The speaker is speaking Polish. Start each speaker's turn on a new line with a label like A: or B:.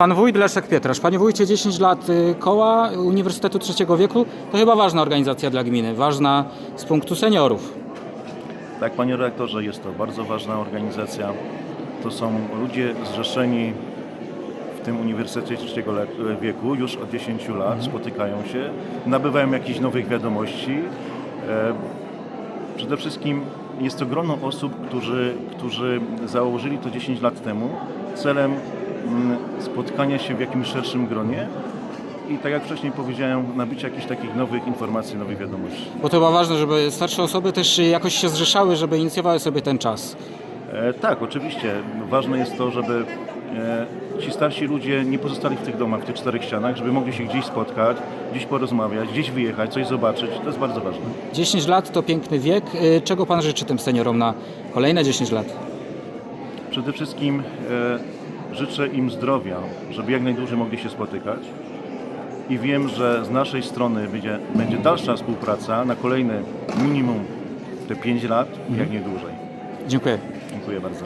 A: Pan wójt Leszek Pietrasz. Panie wójcie, 10 lat y, koła Uniwersytetu Trzeciego Wieku to chyba ważna organizacja dla gminy, ważna z punktu seniorów.
B: Tak, panie redaktorze, jest to bardzo ważna organizacja. To są ludzie zrzeszeni w tym Uniwersytecie Trzeciego Le- Wieku już od 10 lat, spotykają się, nabywają jakichś nowych wiadomości. E, Przede wszystkim jest to grono osób, którzy, którzy założyli to 10 lat temu celem spotkania się w jakimś szerszym gronie i tak jak wcześniej powiedziałem, nabycia jakichś takich nowych informacji, nowych wiadomości.
A: Bo to chyba ważne, żeby starsze osoby też jakoś się zrzeszały, żeby inicjowały sobie ten czas.
B: E, tak, oczywiście. Ważne jest to, żeby e, ci starsi ludzie nie pozostali w tych domach, w tych czterech ścianach, żeby mogli się gdzieś spotkać, gdzieś porozmawiać, gdzieś wyjechać, coś zobaczyć. To jest bardzo ważne.
A: 10 lat to piękny wiek. Y, Czego pan życzy tym seniorom na kolejne 10 lat?
B: Przede wszystkim e, życzę im zdrowia, żeby jak najdłużej mogli się spotykać. I wiem, że z naszej strony będzie, będzie dalsza współpraca na kolejne minimum te 5 lat, jak nie dłużej.
A: Dziękuję.
B: Dziękuję bardzo.